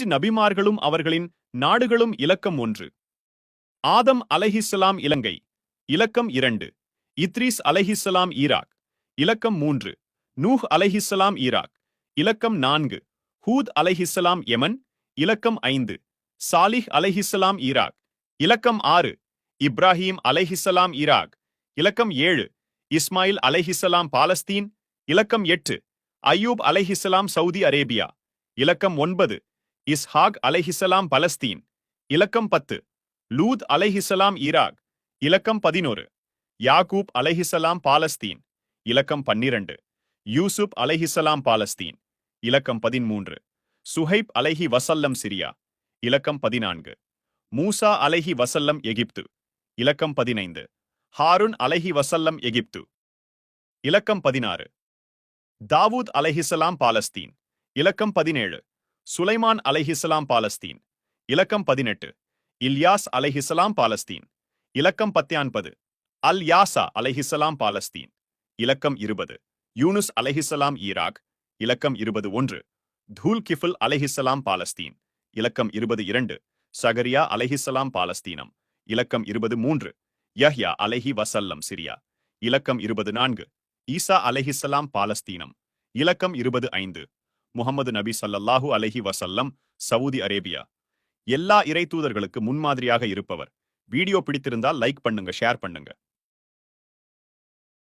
பதினெட்டு நபிமார்களும் அவர்களின் நாடுகளும் இலக்கம் ஒன்று. ஆதம் அலைஹிஸ்ஸலாம் இலங்கை. இலக்கம் இரண்டு. இத்ரீஸ் அலைஹிஸ்ஸலாம் ஈராக். இலக்கம் மூன்று. நூஹ் அலைஹிஸ்ஸலாம் ஈராக். இலக்கம் நான்கு. ஹூத் அலைஹிஸ்ஸலாம் யமன். இலக்கம் ஐந்து. சாலிஹ் அலைஹிஸ்ஸலாம் ஈராக். இலக்கம் ஆறு. இப்ராஹீம் அலைஹிஸ்ஸலாம் ஈராக். இலக்கம் ஏழு. இஸ்மாயில் அலைஹிஸ்ஸலாம் பாலஸ்தீன். இலக்கம் எட்டு. அய்யூப் அலைஹிஸ்ஸலாம் சவுதி அரேபியா. இலக்கம் ஒன்பது. இஸ்ஹாக் அலைஹிசலாம் பலஸ்தீன். இலக்கம் பத்து. லூத் அலைஹிசலாம் ஈராக். இலக்கம் பதினோரு. யாகூப் அலைஹிசலாம் பாலஸ்தீன். இலக்கம் பன்னிரண்டு. யூசுப் அலைஹிசலாம் பாலஸ்தீன். இலக்கம் பதிமூன்று. சுஹைப் அலைஹி வசல்லம் சிரியா. இலக்கம் பதினான்கு. மூசா அலைஹி வசல்லம் எகிப்து. இலக்கம் பதினைந்து. ஹாருன் அலைஹி வசல்லம் எகிப்து. இலக்கம் பதினாறு. தாவூத் அலைஹிசலாம் பாலஸ்தீன். இலக்கம் பதினேழு. சுலைமான் அலைஹிஸ்லாம் பாலஸ்தீன். இலக்கம் பதினெட்டு. இல்யாஸ் அலைஹிஸ்லாம் பாலஸ்தீன். இலக்கம் பத்தியான்பது அல் யாசா அலைஹிஸ்லாம் பாலஸ்தீன். இலக்கம் இருபது. யூனுஸ் அலைஹிஸ்லாம் ஈராக். இலக்கம் இருபது ஒன்று. தூல் கிஃபுல் அலைஹிஸ்ஸலாம் பாலஸ்தீன். இலக்கம் இருபது இரண்டு. சகரியா அலைஹிஸ்ஸலாம் பாலஸ்தீனம். இலக்கம் இருபது மூன்று. யஹ்யா அலைஹி வசல்லம் சிரியா. இலக்கம் இருபது நான்கு. ஈசா அலைஹிஸ்ஸலாம் பாலஸ்தீனம். இலக்கம் இருபது ஐந்து. முகமது நபி சல்லல்லாஹு அலஹி வசல்லம் சவுதி அரேபியா. எல்லா இறை தூதர்களுக்கு முன்மாதிரியாக இருப்பவர். வீடியோ பிடித்திருந்தால் லைக் பண்ணுங்க ஷேர் பண்ணுங்க.